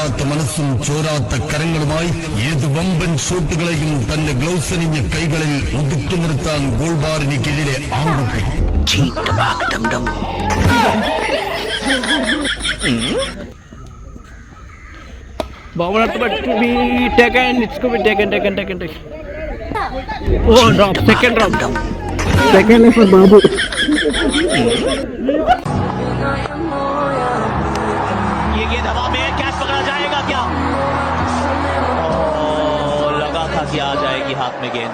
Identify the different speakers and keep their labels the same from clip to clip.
Speaker 1: ാത്ത മനസ്സും ചോരാത്ത കരങ്ങളുമായി ഏത് വമ്പൻ ഷോട്ടുകളെയും തന്റെ ഗ്ലൗസ് അണിഞ്ഞ കൈകളിൽ ഒതുക്കി നിർത്താൻ ഗോൾബാറിന് കീഴിലെ ആൺകുട്ടി
Speaker 2: Bawa lah tempat to taken taken, taken taken be. Oh, drop. Second drop. Second is for Babu.
Speaker 3: ये गेंद हवा में कैच पकड़ा जाएगा क्या ओ, लगा था कि आ जाएगी हाथ में गेंद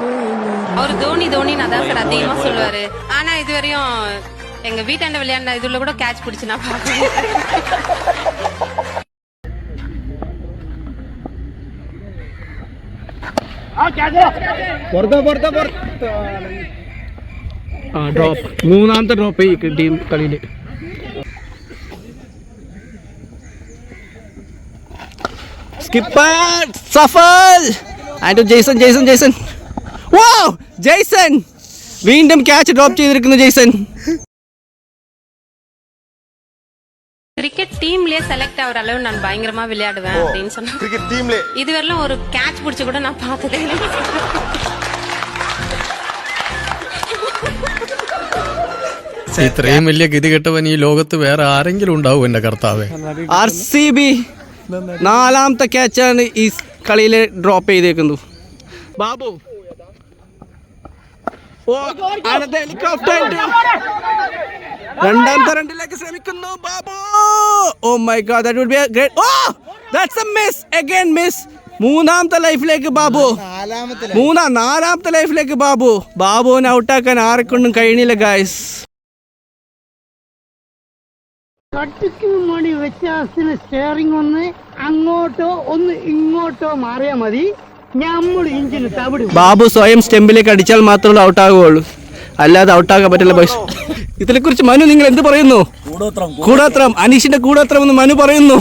Speaker 4: அவர் தோனி தோனின்னு அதான் சார் அதிகமா சொல்லுவாரு ஆனா இது வரையும் எங்க வீட்டாண்ட விளையாண்ட இதுல கூட கேட்ச் பிடிச்சு நான் പുറത്ത് പുറത്ത് പുറത്ത്.
Speaker 2: ആ ഡ്രോപ്പ് മൂന്നാമത്തെ ഡ്രോപ്പ് ഈ ടീം കളിയിൽ skipper Safal. And Jason Jason Jason. വോ ജെയ്സൺ. വീണ്ടും ക്യാച്ച് ഡ്രോപ്പ് ചെയ്തിരിക്കുന്നു ജെയ്സൺ.
Speaker 4: கிரிக்கெட் டீம்லயே செலக்ட் ஆகுற அளவு நான் பயங்கரமா விளையாடுவேன் அப்படின்னு சொன்னா
Speaker 5: ക്രിക്കറ്റ് ടീമിലെ
Speaker 4: இதுவரையிலும் ஒரு கேட்ச் பிடிச்சு கூட நான் பார்த்ததே இல்லை
Speaker 6: ഇത്രയും വലിയ ഗതികെട്ടവൻ ഈ ലോകത്ത് വേറെ ആരെങ്കിലും ഉണ്ടാവും എന്റെ കർത്താവേ
Speaker 2: ആർ സി ബി നാലാമത്തെ ക്യാച്ചാണ് ഈ കളിയിൽ ഡ്രോപ്പ് ചെയ്തേക്കുന്നത് ബാബു ഓ അടുത്ത ഹെലികോപ്റ്റർ രണ്ടാമത്തെ റണ്ടിലേക്ക് ശ്രമിക്കുന്നു Babu. Oh my god that would be a great oh that's a miss again miss മൂന്നാമത്തെ ലൈഫിലേക്ക് ബാബു. മൂന്നാം നാലാമത്തെ ലൈഫിലേക്ക് ബാബു. ബാബുവിനെ ഔട്ടാക്കാൻ ആരെക്കൊണ്ടും കഴിഞ്ഞില്ല ഗായ്സ്
Speaker 7: കട്ടിക്ക് മണി വ്യത്യാസത്തിന് സ്റ്റിയറിംഗ് ഒന്ന് അങ്ങോട്ടോ ഒന്ന് ഇങ്ങോട്ടോ മാറിയാ മതി. നമ്മൾ ഇഞ്ചിന് തവിടും.
Speaker 2: ബാബു സ്വയം സ്റ്റെമ്പിലേക്ക് അടിച്ചാൽ മാത്രമേ ഔട്ടാകുള്ളൂ അല്ലാതെ ഔട്ടാക്കാൻ പറ്റില്ല ബോയ്സ് ഇതിനെ കുറിച്ച് മനു നിങ്ങൾ എന്ത് പറയുന്നു കൂടോത്രം. അനീഷിന്റെ കൂടോത്രം എന്ന് മനു പറയുന്നു.